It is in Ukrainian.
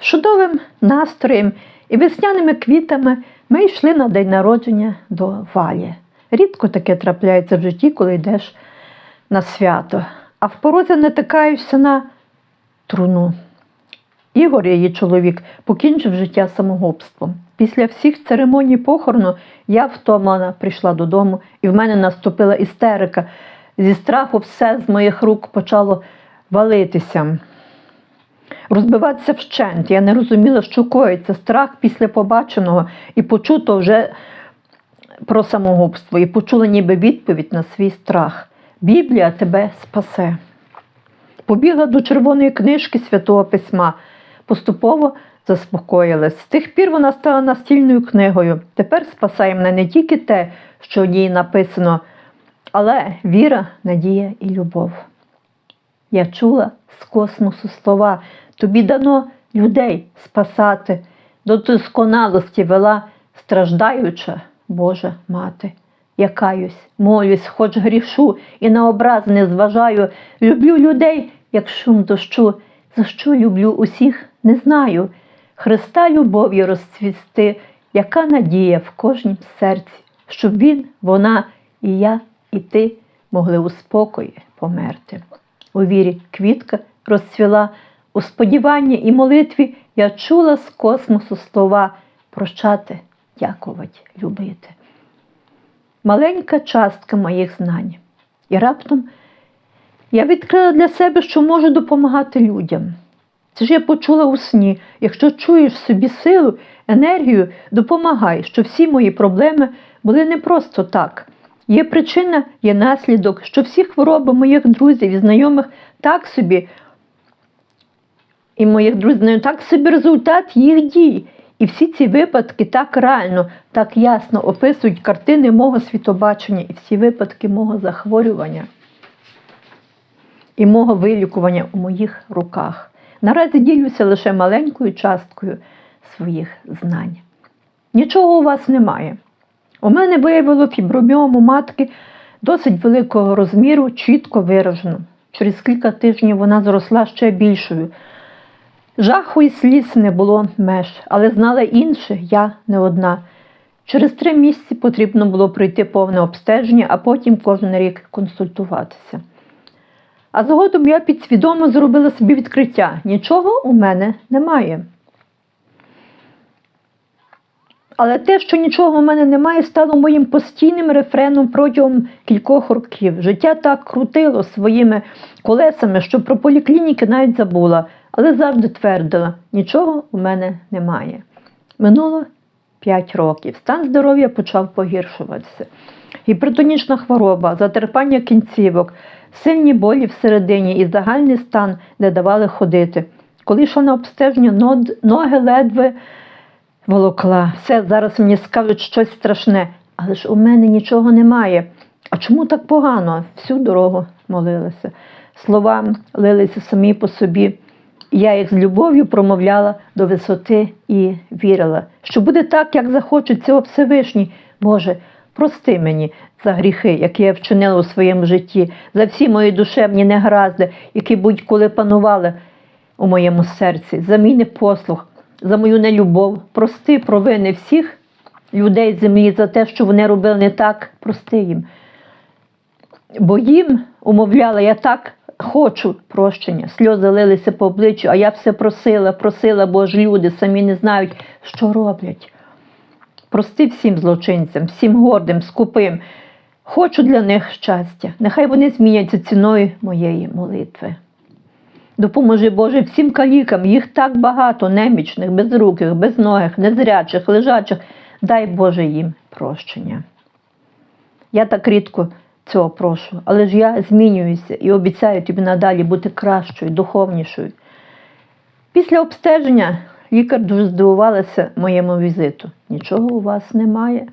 З чудовим настроєм і весняними квітами ми йшли на день народження до Валі. Рідко таке трапляється в житті, коли йдеш на свято, а в порозі натикаєшся на труну. Ігор, її чоловік, покінчив життя самогубством. Після всіх церемоній похорону я втомлена прийшла додому, і в мене наступила істерика. Зі страху все з моїх рук почало валитися, розбиватися вщент. Я не розуміла, що коїться. Страх після побаченого і почуто вже про самогубство, і почула ніби відповідь на свій страх. Біблія тебе спасе. Побігла до червоної книжки Святого Письма, поступово заспокоїлась. З тих пір вона стала настільною книгою. Тепер спасає мене не тільки те, що в ній написано, але віра, надія і любов. Я чула з космосу слова, тобі дано людей спасати, до досконалості вела страждаюча Божа мати. Я каюсь, молюсь, хоч грішу і на образ не зважаю. Люблю людей, як шум дощу. За що люблю усіх, не знаю. Христа любов'ю розцвісти, яка надія в кожнім серці, щоб він, вона і я, і ти могли у спокої померти. У вірі квітка розцвіла, у сподіванні і молитві я чула з космосу слова прощати, дякувати, любити маленька частка моїх знань. І раптом я відкрила для себе, що можу допомагати людям. Це ж я почула у сні, якщо чуєш в собі силу, енергію, допомагай, що всі мої проблеми були не просто так. Є причина, є наслідок, що всі хвороби моїх друзів і знайомих так собі, і моїх друзів, так собі результат їх дій. І всі ці випадки так реально, так ясно описують картини мого світобачення і всі випадки мого захворювання і мого вилікування у моїх руках. Наразі ділюся лише маленькою часткою своїх знань. Нічого у вас немає. У мене виявило фіброміому матки досить великого розміру, чітко виражену. Через кілька тижнів вона зросла ще більшою. Жаху і сліз не було меж, але знала інше, я не одна. Через три місяці потрібно було пройти повне обстеження, а потім кожен рік консультуватися. А згодом я підсвідомо зробила собі відкриття: нічого у мене немає. Але те, що нічого у мене немає, стало моїм постійним рефреном протягом кількох років. Життя так крутило своїми колесами, що про поліклініки навіть забула, але завжди твердила, нічого у мене немає. Минуло 5 років. Стан здоров'я почав погіршуватися. Гіпертонічна хвороба, затерпання кінцівок, сильні болі всередині і загальний стан не давали ходити. Коли йшла на обстеження, ноги ледве волокла. Все, зараз мені скажуть щось страшне, але ж у мене нічого немає. А чому так погано? Всю дорогу молилася. Слова лилися самі по собі. Я їх з любов'ю промовляла до висоти і вірила, що буде так, як захочуть цього Всевишній. Боже, прости мені за гріхи, які я вчинила у своєму житті, за всі мої душевні негаразди, які будь-коли панували у моєму серці, за мій непослух, за мою нелюбов. Прости провини всіх людей землі за те, що вони робили не так, прости їм. Бо їм умовляла, я так хочу прощення. Сльози лилися по обличчю, а я все просила, просила, бо ж люди самі не знають, що роблять. Прости всім злочинцям, всім гордим, скупим. Хочу для них щастя. Нехай вони зміняться ціною моєї молитви. Допоможи Боже всім калікам, їх так багато, немічних, безруких, безногих, незрячих, лежачих. Дай Боже їм прощення. Я так рідко цього прошу, але ж я змінююся і обіцяю тобі надалі бути кращою, духовнішою. Після обстеження лікар дуже здивувалася моєму візиту. Нічого у вас немає.